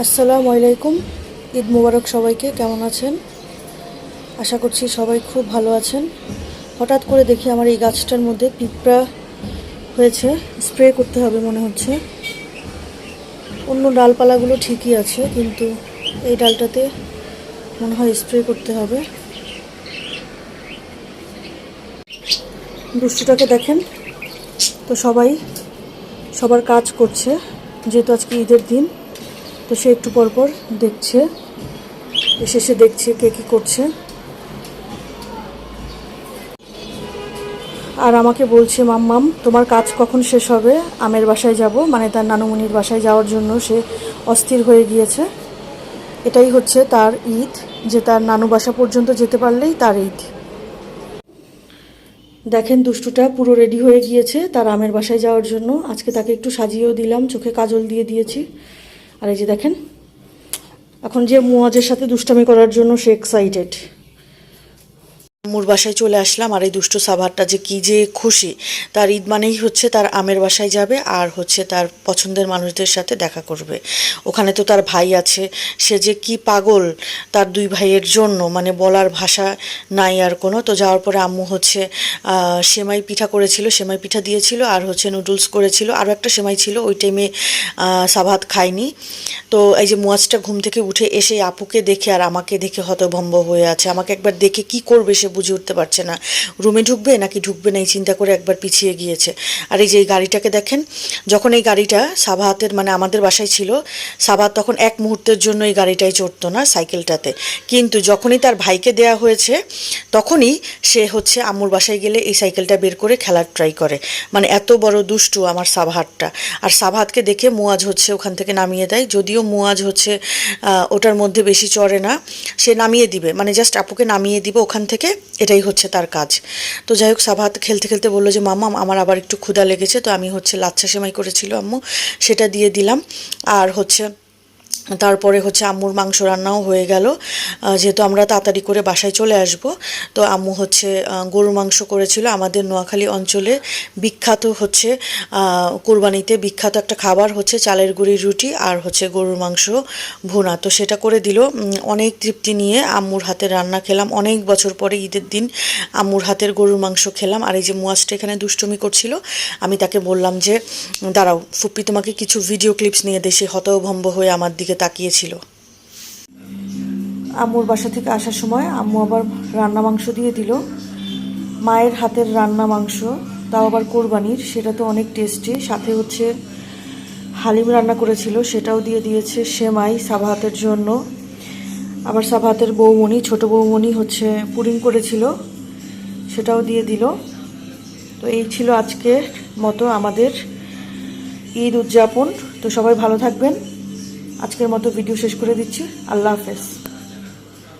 আসসালামু আলাইকুম। ঈদ মুবারক সবাইকে, কেমন আছেন? আশা করছি সবাই খুব ভালো আছেন। হঠাৎ করে দেখি আমার এই গাছটার মধ্যে পিঁপড়া হয়েছে, স্প্রে করতে হবে মনে হচ্ছে। অন্য ডালপালাগুলো ঠিকই আছে, কিন্তু এই ডালটাতে মনে হয় স্প্রে করতে হবে। দুষ্টুটাকে দেখেন। তো সবাই, সবার কাজ করছে, যেহেতু আজকে ঈদের দিন। তো সে একটু পর পর দেখছে। এসে সে দেখছে কে কী করছে। আর আমাকে বলছে মাম্মাম তোমার কাজ কখন শেষ হবে? আমের বাসায় যাব। মানে তার নানুমণির বাসায় যাওয়ার জন্য সে অস্থির হয়ে গিয়েছে। এটাই হচ্ছে তার ঈদ, যে তার নানু বাসা পর্যন্ত যেতে পারলেই তার ঈদ। দেখেন, দুষ্টুটা পুরো রেডি হয়ে গিয়েছে তার আমের বাসায় যাওয়ার জন্য। আজকে তাকে একটু সাজিয়েও দিলাম, চোখে কাজল দিয়ে দিয়েছি। আর এই যে দেখেন এখন যে মোয়াজের সাথে দুষ্টামি করার জন্য সে এক্সাইটেড আম্মুর বাসায় চলে আসলাম আর এই দুষ্ট সাভারটা যে কি যে খুশি, তার ঈদ মানেই হচ্ছে তার আমের বাসায় যাবে আর হচ্ছে তার পছন্দের মানুষদের সাথে দেখা করবে। ওখানে তো তার ভাই আছে, সে যে কি পাগল তার দুই ভাইয়ের জন্য মানে বলার ভাষা নাই আর কোনো। তো যাওয়ার পরে আম্মু হচ্ছে সেমাই পিঠা করেছিল, সেমাই পিঠা দিয়েছিল আর হচ্ছে নুডলস করেছিল। আরও একটা সেমাই ছিল, ওই টাইমে সাভাত খায়নি। তো এই যে মুয়াজটা ঘুম থেকে উঠে এসে আপুকে দেখে আর আমাকে দেখে হতভম্ব হয়ে আছে। আমাকে একবার দেখে কি করবে সে বুঝে উঠতে পারছে না। রুমে ঢুকবে নাকি ঢুকবে না এই চিন্তা করে একবার পিছিয়ে গিয়েছে। আর এই যে এই গাড়িটাকে দেখেন, যখন এই গাড়িটা সাবাহাতের মানে আমাদের বাসায় ছিল, সাবাহাত তখন এক মুহূর্তের জন্য এই গাড়িটায় চড়তো না সাইকেলটাতে। কিন্তু যখনই তার ভাইকে দেয়া হয়েছে, তখনই সে হচ্ছে আম্মুর বাসায় গেলে এই সাইকেলটা বের করে খেলার ট্রাই করে। মানে এত বড় দুষ্টু আমার সাবাহাতটা। আর সাবাহাতকে দেখে মুয়াজ হচ্ছে ওখান থেকে নামিয়ে দেয়। যদিও মুয়াজ হচ্ছে ওটার মধ্যে বেশি চড়ে না, সে নামিয়ে দিবে। মানে জাস্ট আপুকে নামিয়ে দিবে ওখান থেকে। এটাই হচ্ছে তার কাজ। তো যাই হোক, সাভাত খেলতে খেলতে বলল যে মামা আমার আবার একটু ক্ষুধা লেগেছে, তো আমি হচ্ছে লাচ্ছা সেমাই করেছিল আম্মু, সেটা দিয়ে দিলাম। আর হচ্ছে তারপরে হচ্ছে আম্মুর মাংস রান্নাও হয়ে গেল। যেহেতু আমরা তাড়াতাড়ি করে বাসায় চলে আসব, তো আম্মু হচ্ছে গরুর মাংস করেছিল। আমাদের নোয়াখালী অঞ্চলে বিখ্যাত হচ্ছে কোরবানিতে বিখ্যাত একটা খাবার হচ্ছে চালের গুঁড়ির রুটি আর হচ্ছে গরুর মাংস ভুনা। তো সেটা করে দিল। অনেক তৃপ্তি নিয়ে আম্মুর হাতের রান্না খেলাম। অনেক বছর পরে ঈদের দিন আম্মুর হাতের গরুর মাংস খেলাম। আর এই যে মুয়াজটা এখানে দুষ্টুমি করছিল, আমি তাকে বললাম যে, দাঁড়াও, ফুপ্পি তোমাকে কিছু ভিডিও ক্লিপস নিয়ে দেশে হতভম্ব হয়ে আমার দিকে তাকিয়েছিল। আম্মুর বাসা থেকে আসার সময় আম্মু আবার রান্না মাংস দিয়ে দিল। মায়ের হাতের রান্না মাংস, তাও আবার কোরবানির, সেটা তো অনেক টেস্টি সাথে হচ্ছে হালিম রান্না করেছিল, সেটাও দিয়ে দিয়েছে সেমাই সাবাহাতের জন্য। আবার সাবাহাতের বৌমণি, ছোট বৌমণি হচ্ছে পুডিং করেছিল, সেটাও দিয়ে দিল। তো এই ছিল আজকের মতো আমাদের ঈদ উদযাপন। তো সবাই ভালো থাকবেন। আজকের মতো ভিডিও শেষ করে দিচ্ছি। আল্লাহ হাফেজ।